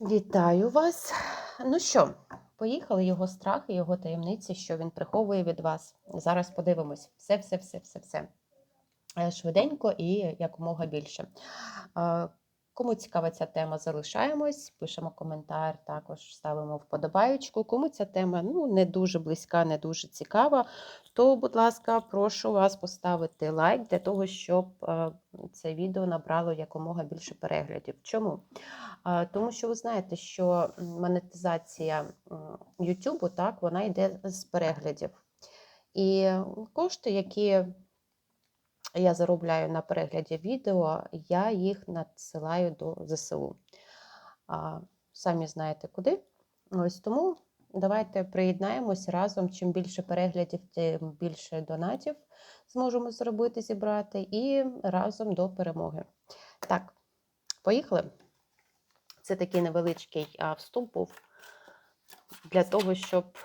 Вітаю вас. Ну що, поїхали його страхи, його таємниці, що він приховує від вас. Зараз подивимось. Все, все, все, все, все. Е, Швиденько і якомога більше. Кому цікава ця тема, залишаємось, пишемо коментар, також ставимо вподобаючку. Кому ця тема ну, не дуже близька, не дуже цікава, то, будь ласка, прошу вас поставити лайк для того, щоб е, це відео набрало якомога більше переглядів. Чому? Тому що ви знаєте, що монетизація YouTube, так, вона йде з переглядів. І кошти, які я заробляю на перегляді відео, я їх надсилаю до ЗСУ. А, Самі знаєте куди. Ось тому давайте приєднаємось разом. Чим більше переглядів, тим більше донатів зможемо зробити, зібрати, і разом до перемоги. Так, поїхали. Це такий невеличкий вступ був для того, щоб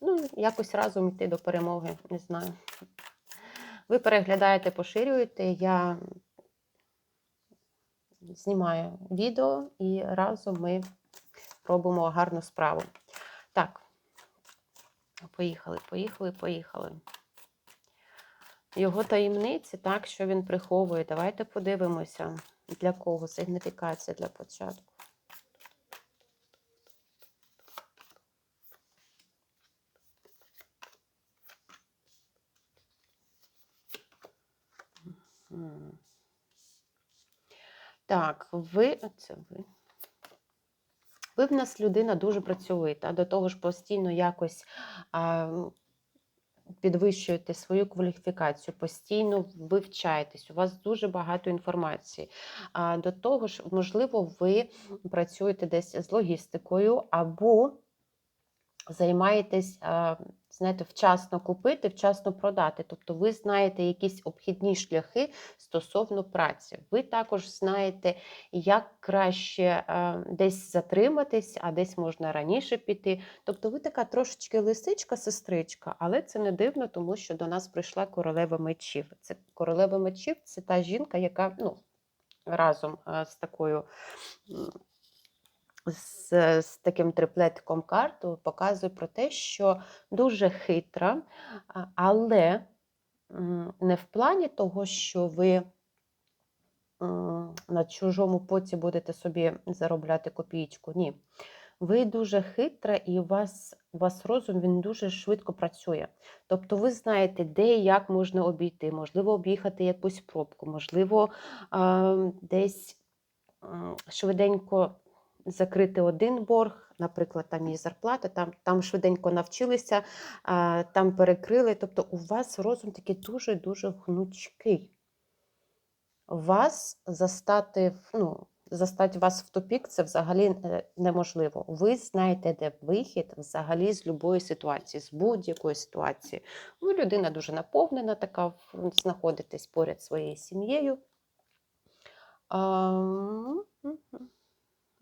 ну, якось разом йти до перемоги. Не знаю. Ви переглядаєте, поширюєте. Я знімаю відео і разом ми робимо гарну справу. Так, поїхали, поїхали, поїхали. Його таємниці, так, що він приховує. Давайте подивимося, для кого сигніфікація для початку. Так, ви. Це ви. Ви в нас людина дуже працьовита, до того ж постійно якось а, підвищуєте свою кваліфікацію, постійно вивчаєтесь, у вас дуже багато інформації. А, до того ж, можливо, ви працюєте десь з логістикою або займаєтесь, а, знаєте, вчасно купити, вчасно продати. Тобто ви знаєте якісь обхідні шляхи стосовно праці. Ви також знаєте, як краще а, десь затриматись, а десь можна раніше піти. Тобто ви така трошечки лисичка, сестричка, але це не дивно, тому що до нас прийшла королева мечів. Це королева мечів це та жінка, яка ну, разом а, з такою. З, з таким триплетиком карту показує про те, що дуже хитра, але не в плані того, що ви на чужому поці будете собі заробляти копійку. Ні. Ви дуже хитра, і у вас, у вас розум він дуже швидко працює. Тобто ви знаєте, де і як можна обійти, можливо, об'їхати якусь пробку, можливо, десь швиденько закрити один борг, наприклад, там є зарплата, там, там швиденько навчилися, там перекрили. Тобто у вас розум такий дуже-дуже гнучкий. Вас застати, ну, застати вас в тупік це взагалі е, неможливо. Ви знаєте, де вихід взагалі з будь-якої ситуації, з будь-якої ситуації. Ви людина дуже наповнена, така знаходитесь поряд своєю сім'єю. А.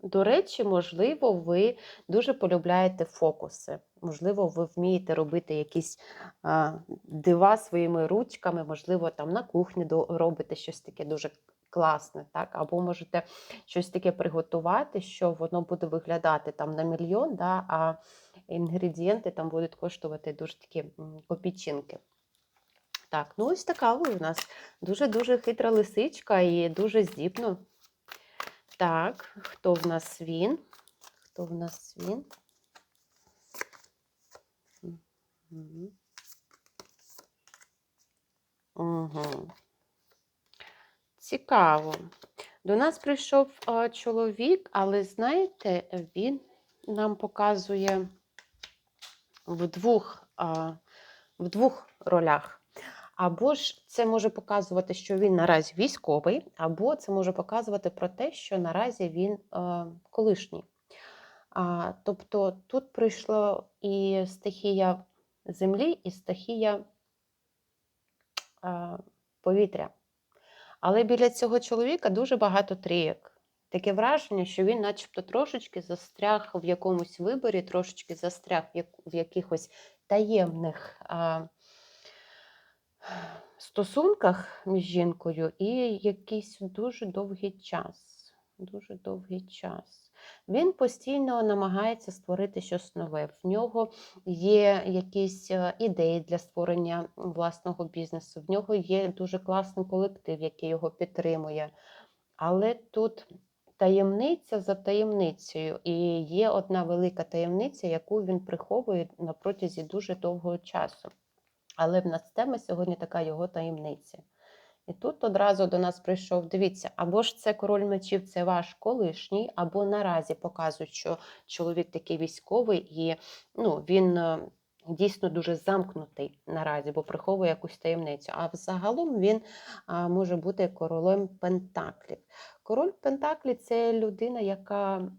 До речі, можливо, ви дуже полюбляєте фокуси. Можливо, ви вмієте робити якісь а, дива своїми ручками, можливо, там на кухні робите щось таке дуже класне, так? Або можете щось таке приготувати, що воно буде виглядати там на мільйон, да? а інгредієнти там будуть коштувати дуже такі копійчинки. Так, ну ось така ви у нас дуже-дуже хитра лисичка і дуже здібно. Так, хто в нас він? Хто в нас він? Угу. Цікаво. До нас прийшов а, чоловік, але знаєте, він нам показує в двох, а, в двох ролях. Або ж це може показувати, що він наразі військовий, або це може показувати про те, що наразі він е, колишній. А, тобто тут прийшло і стихія землі, і стихія е, повітря. Але біля цього чоловіка дуже багато трійок. Таке враження, що він, начебто, трошечки застряг в якомусь виборі, трошечки застряг в якихось таємних а, стосунках між жінкою і якийсь дуже довгий час. Дуже довгий час. Він постійно намагається створити щось нове. В нього є якісь е, ідеї для створення власного бізнесу. В нього є дуже класний колектив, який його підтримує. Але тут таємниця за таємницею, і є одна велика таємниця, яку він приховує на протязі дуже довгого часу. Але в нас тема сьогодні така його таємниця. І тут одразу до нас прийшов, дивіться, або ж це король мечів, це ваш колишній, або наразі показують, що чоловік такий військовий, і ну, він е, дійсно дуже замкнутий наразі, бо приховує якусь таємницю. А взагалом він а, може бути королем Пентаклів. Король Пентаклі це людина, яка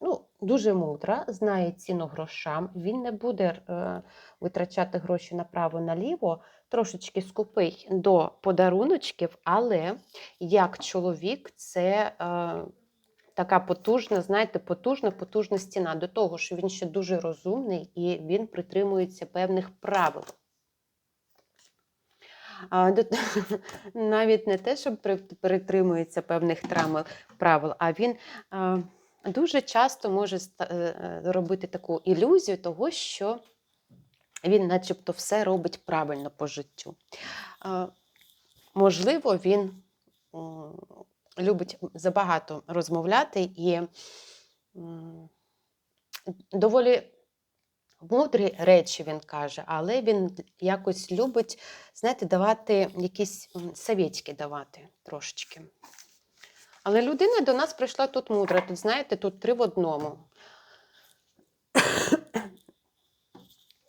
ну, дуже мудра, знає ціну грошам. Він не буде е, витрачати гроші направо-наліво, трошечки скупий до подаруночків, але як чоловік, це. Е, Така потужна, знаєте, потужна, потужна стіна. До того, що він ще дуже розумний і він притримується певних правил. А, до- навіть не те, що при- притримується певних правил, а він а, дуже часто може е, е, робити таку ілюзію того, що він начебто все робить правильно по життю. Можливо, він любить забагато розмовляти і доволі мудрі речі він каже, але він якось любить, знаєте, давати якісь м, давати трошечки. Але людина до нас прийшла тут мудра. Тут, знаєте, тут три в одному.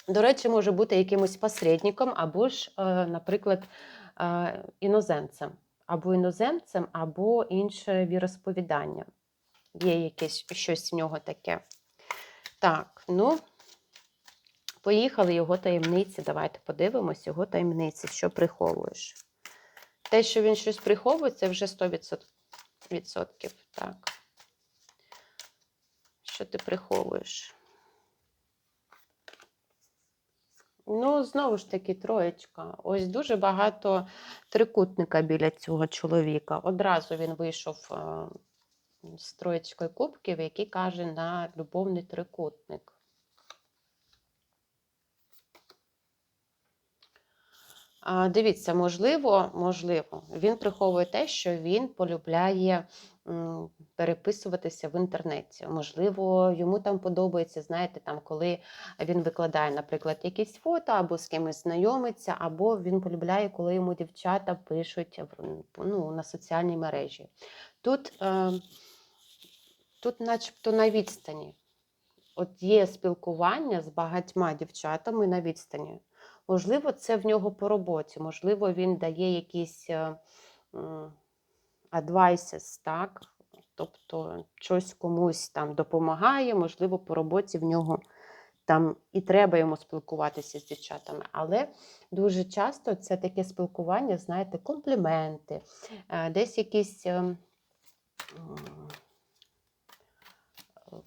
До речі, може бути якимось посередником, або ж, е, наприклад, е, іноземцем. Або іноземцем, або інше віросповідання. Є якесь щось в нього таке. Так, ну, поїхали його таємниці. Давайте подивимось його таємниці, що приховуєш. Те, що він щось приховує, це вже 100%. Відсотків. Так. Що ти приховуєш? Ну, знову ж таки, троєчка. Ось дуже багато трикутника біля цього чоловіка. Одразу він вийшов е, з троєчкою кубків, який каже на любовний трикутник. Дивіться, можливо, можливо, він приховує те, що він полюбляє переписуватися в інтернеті. Можливо, йому там подобається, знаєте, там, коли він викладає, наприклад, якісь фото або з кимось знайомиться, або він полюбляє, коли йому дівчата пишуть ну, на соціальній мережі. Тут, е, тут начебто на відстані. От є спілкування з багатьма дівчатами на відстані. Можливо, це в нього по роботі, можливо, він дає якісь е, advices, так? Тобто щось комусь там допомагає, можливо, по роботі в нього там і треба йому спілкуватися з дівчатами. Але дуже часто це таке спілкування, знаєте, компліменти, е, десь якісь. е,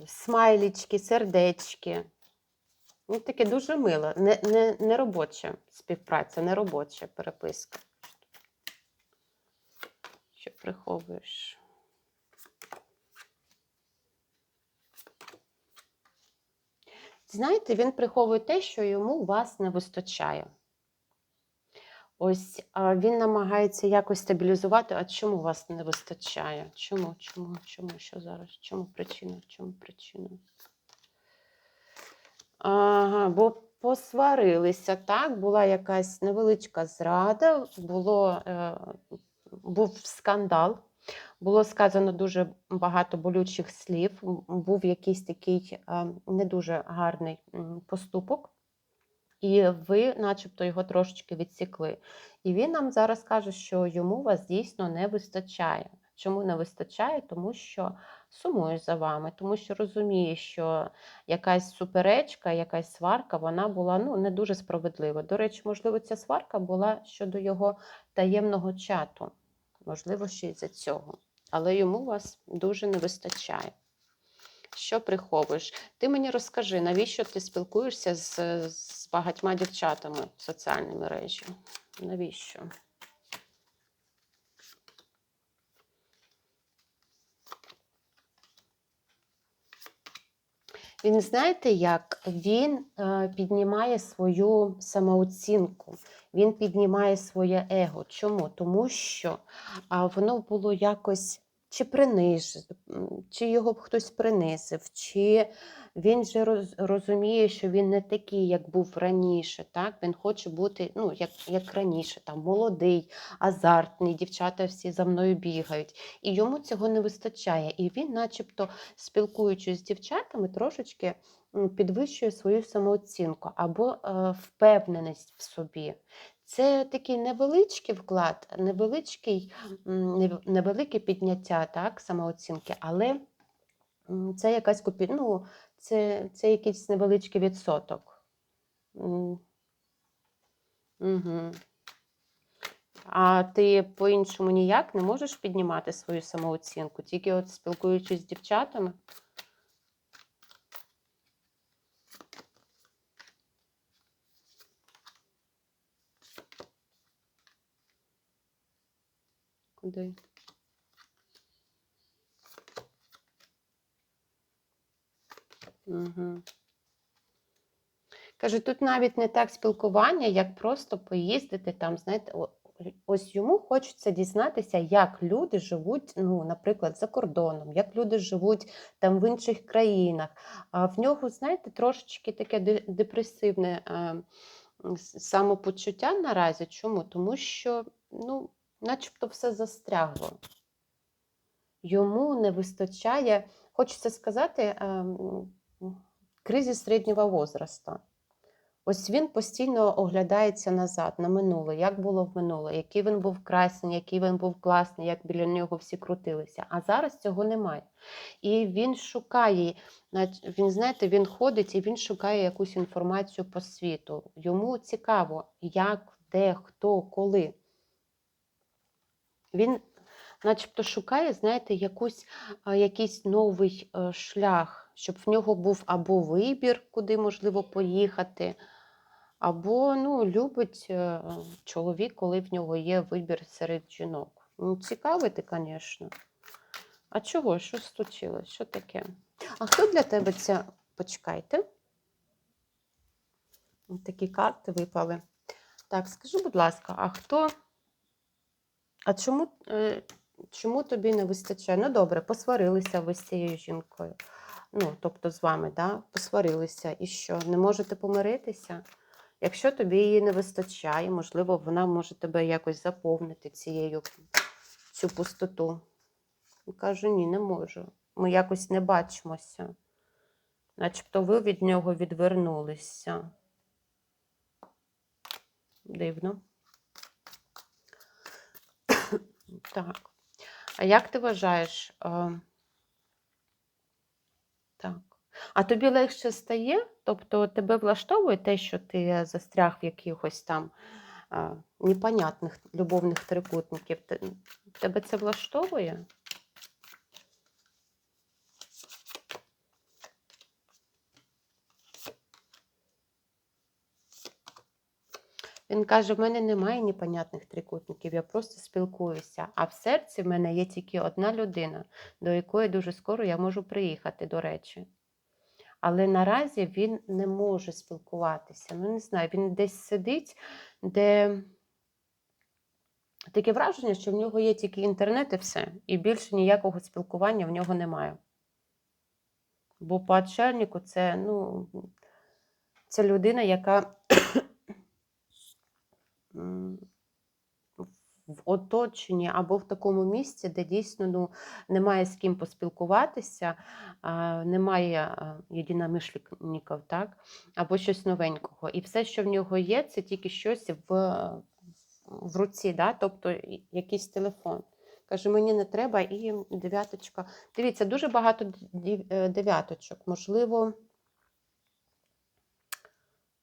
Смайлічки, сердечки. Ну, таке дуже мило. Не, не, не робоча співпраця, не робоча переписка. Що приховуєш? Знаєте, він приховує те, що йому вас не вистачає. Ось він намагається якось стабілізувати. А чому вас не вистачає? Чому? Чому? Чому? Що зараз? Чому причина? Чому причина? Ага, бо посварилися, так? Була якась невеличка зрада, було, е, був скандал, було сказано дуже багато болючих слів, був якийсь такий е, не дуже гарний поступок, і ви, начебто, його трошечки відсікли. І він нам зараз каже, що йому вас дійсно не вистачає. Чому не вистачає? Тому що сумує за вами, тому що розуміє, що якась суперечка, якась сварка, вона була ну, не дуже справедлива. До речі, можливо, ця сварка була щодо його таємного чату. Можливо, ще й за цього. Але йому вас дуже не вистачає. Що приховуєш? Ти мені розкажи, навіщо ти спілкуєшся з, з багатьма дівчатами в соціальній мережі? Навіщо? Він знаєте як? Він е, піднімає свою самооцінку, він піднімає своє его. Чому? Тому що а, воно було якось чи приниж, чи його б хтось принизив, чи він же роз, розуміє, що він не такий, як був раніше. Так? Він хоче бути ну, як, як раніше, там, молодий, азартний, дівчата всі за мною бігають. І йому цього не вистачає. І він, начебто, спілкуючись з дівчатами, трошечки підвищує свою самооцінку або е, впевненість в собі. Це такий невеличкий вклад, невеличкий, невелике підняття так, самооцінки, але це якась копі... ну, це, це якийсь невеличкий відсоток. Угу. А ти по-іншому ніяк не можеш піднімати свою самооцінку, тільки от спілкуючись з дівчатами. Куди? Угу. Каже, тут навіть не так спілкування, як просто поїздити там, знаєте, ось йому хочеться дізнатися, як люди живуть, ну, наприклад, за кордоном, як люди живуть там в інших країнах. А в нього, знаєте, трошечки таке депресивне е, самопочуття наразі. Чому? Тому що, ну, начебто все застрягло. Йому не вистачає, хочеться сказати, ем, кризис середнього возрасту. Ось він постійно оглядається назад, на минуле, як було в минуле, який він був красний, який він був класний, як біля нього всі крутилися. А зараз цього немає. І він шукає, він, знаєте, він ходить і він шукає якусь інформацію по світу. Йому цікаво, як, де, хто, коли. Він начебто шукає, знаєте, якусь, якийсь новий е, шлях, щоб в нього був або вибір, куди можливо поїхати, або ну, любить е, чоловік, коли в нього є вибір серед жінок. Ну, цікавий звісно. А чого? Що случилось? Що таке? А хто для тебе ця. Почекайте. Такі карти випали. Так, скажи, будь ласка, а хто. А чому, е, чому тобі не вистачає? Ну, добре, посварилися ви з цією жінкою. Ну, тобто з вами, да? посварилися. І що? Не можете помиритися? Якщо тобі її не вистачає, можливо, вона може тебе якось заповнити цією цю пустоту. Кажу, ні, не можу. Ми якось не бачимося. Начебто ви від нього відвернулися. Дивно. Так. А як ти вважаєш? е, Так. А тобі легше стає? Тобто тебе влаштовує те, що ти застряг в якихось там е, непонятних любовних трикутників? Те- Тебе це влаштовує? Він каже: в мене немає непонятних трикутників, я просто спілкуюся. А в серці в мене є тільки одна людина, до якої дуже скоро я можу приїхати, до речі. Але наразі він не може спілкуватися. Ну, не знаю, він десь сидить, де таке враження, що в нього є тільки інтернет і все, і більше ніякого спілкування в нього немає. Бо по отшельнику це, ну, це людина, яка в оточенні або в такому місці, де дійсно ну, немає з ким поспілкуватися, немає а, єдиномишленників, так? або щось новенького. І все, що в нього є, це тільки щось в, в руці, да? тобто якийсь телефон. Каже, мені не треба, і дев'яточка. Дивіться, дуже багато е, дев'яточок. Можливо,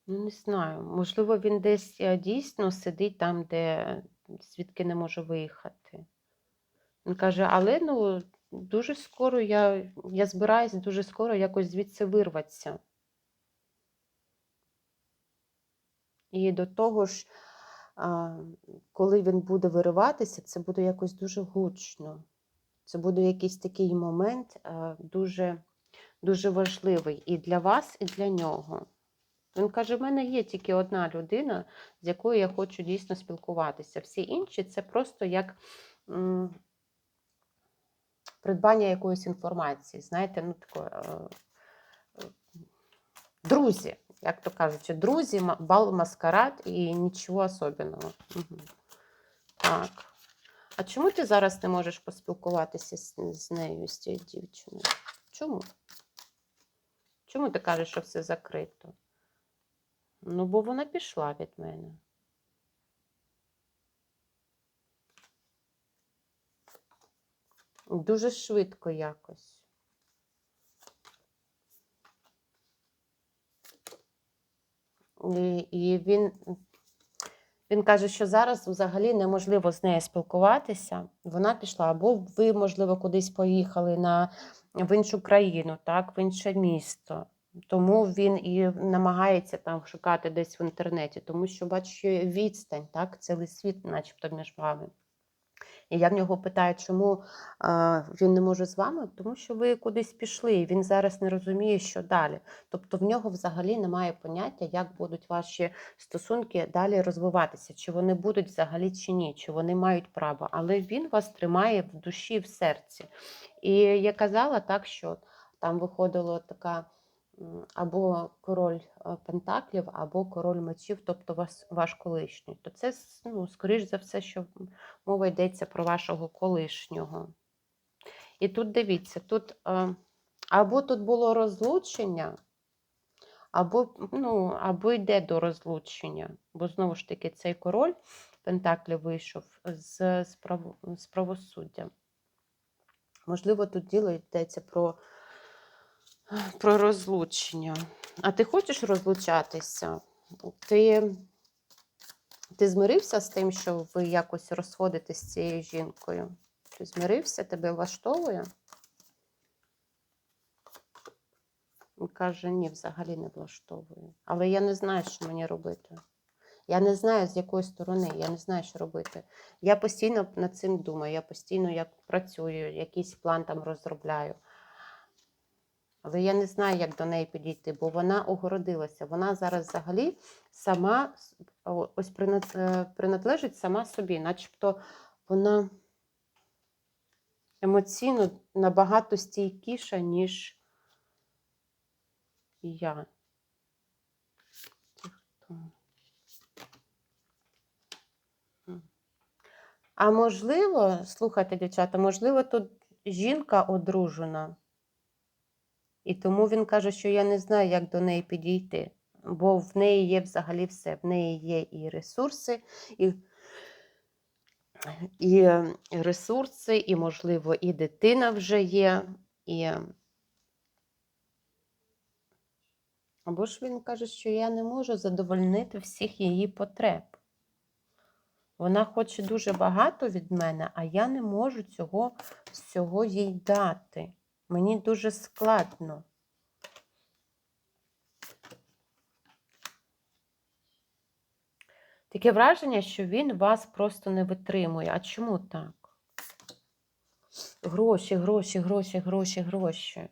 ну не знаю, можливо, він десь е, дійсно сидить там, де звідки не може виїхати. Він каже, але ну, дуже скоро я, я збираюсь дуже скоро якось звідси вирватися. І до того ж, коли він буде вириватися, це буде якось дуже гучно. Це буде якийсь такий момент, дуже, дуже важливий і для вас, і для нього. Він каже: в мене є тільки одна людина, з якою я хочу дійсно спілкуватися. Всі інші це просто як придбання якоїсь інформації. Знаєте, ну таке. е, Друзі, як то кажуть, друзі, бал маскарад і нічого особливого. Угу. Так. А чому ти зараз не можеш поспілкуватися з, з нею, з цією дівчиною? Чому? Чому ти кажеш, що все закрито? Ну, бо вона пішла від мене. Дуже швидко якось. І, і він, він каже, що зараз взагалі неможливо з нею спілкуватися. Вона пішла, або ви, можливо, кудись поїхали на, в іншу країну, так, в інше місто. Тому він і намагається там шукати десь в інтернеті, тому що бачу відстань, так, цілий світ, начебто, між вами. І я в нього питаю, чому він не може з вами, тому що ви кудись пішли, і він зараз не розуміє, що далі. Тобто в нього взагалі немає поняття, як будуть ваші стосунки далі розвиватися, чи вони будуть взагалі чи ні, чи вони мають право. Але він вас тримає в душі, в серці. І я казала так, що там виходила така або король е, пентаклів, або король мечів, тобто вас, ваш колишній. То це, ну, скоріш за все, що мова йдеться про вашого колишнього. І тут дивіться, тут е, або тут було розлучення, або, ну, або йде до розлучення. Бо знову ж таки цей король Пентаклів вийшов з, з правосуддя. Можливо, тут діло йдеться про, про розлучення. А ти хочеш розлучатися? Ти, ти змирився з тим, що ви якось розходитесь з цією жінкою? Ти змирився, тебе влаштовує? Він каже, ні, взагалі не влаштовує. Але я не знаю, що мені робити. Я не знаю, з якої сторони, я не знаю, що робити. Я постійно над цим думаю, я постійно як працюю, якийсь план там розробляю. Але я не знаю, як до неї підійти, бо вона огородилася. Вона зараз взагалі сама ось е, принадлежить сама собі, начебто вона емоційно набагато стійкіша, ніж я. А можливо, слухайте, дівчата, можливо, тут жінка одружена. І тому він каже, що я не знаю, як до неї підійти. Бо в неї є взагалі все. В неї є і ресурси, і, і е, ресурси, і, можливо, і дитина вже є. І... Або ж він каже, що я не можу задовольнити всіх її потреб. Вона хоче дуже багато від мене, а я не можу цього всього їй дати. Мені дуже складно. Таке враження, що він вас просто не витримує. А чому так? Гроші, гроші, гроші, гроші, гроші.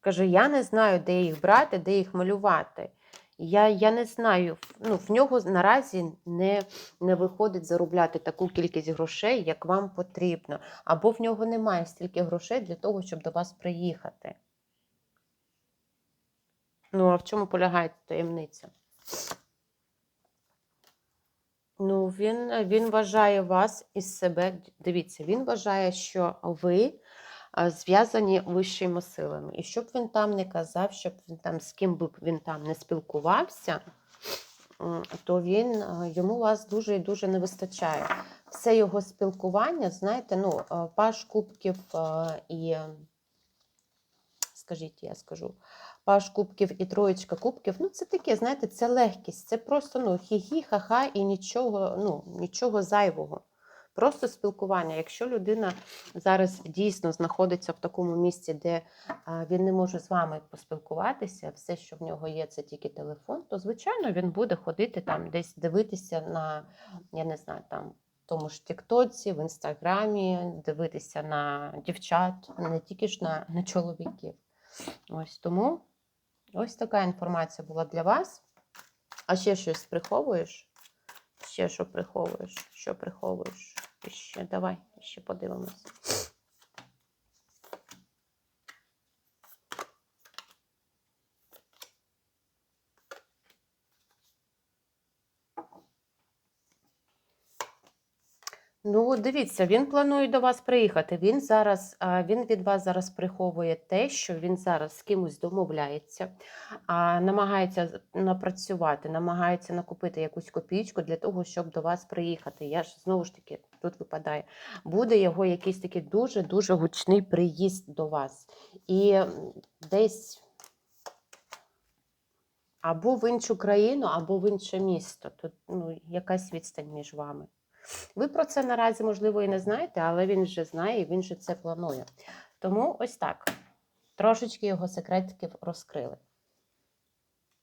Каже, я не знаю, де їх брати, де їх малювати. Я, я не знаю, ну, в нього наразі не, не виходить заробляти таку кількість грошей, як вам потрібно. Або в нього немає стільки грошей для того, щоб до вас приїхати. Ну, а в чому полягає таємниця? Ну, він, він вважає вас із себе. Дивіться, він вважає, що ви зв'язані вищими силами. І щоб він там не казав, щоб він там з ким би він там не спілкувався, то він йому вас дуже і дуже не вистачає. Все його спілкування, знаєте, ну, паш кубків і, скажіть, я скажу, паш кубків і троєчка кубків, ну це таке, знаєте, це легкість, це просто ну, хі-хі, ха-ха і нічого, ну, нічого зайвого. Просто спілкування. Якщо людина зараз дійсно знаходиться в такому місці, де він не може з вами поспілкуватися, все, що в нього є, це тільки телефон, то звичайно він буде ходити там, десь дивитися на, я не знаю, там тому ж Тіктоці, в Інстаграмі, дивитися на дівчат, не тільки ж на, на чоловіків. Ось тому ось така інформація була для вас. А ще щось приховуєш? Ще що приховуєш? Що приховуєш? Ще давай, ще подивимось. Ну, дивіться, він планує до вас приїхати. Він зараз він від вас зараз приховує те, що він зараз з кимось домовляється, намагається напрацювати, намагається накупити якусь копійку для того, щоб до вас приїхати. Я ж знову ж таки тут випадає. Буде його якийсь такий дуже дуже гучний приїзд до вас. І десь або в іншу країну, або в інше місто. Тут ну, якась відстань між вами. Ви про це наразі, можливо, і не знаєте, але він вже знає і він же це планує. Тому ось так. Трошечки його секретиків розкрили.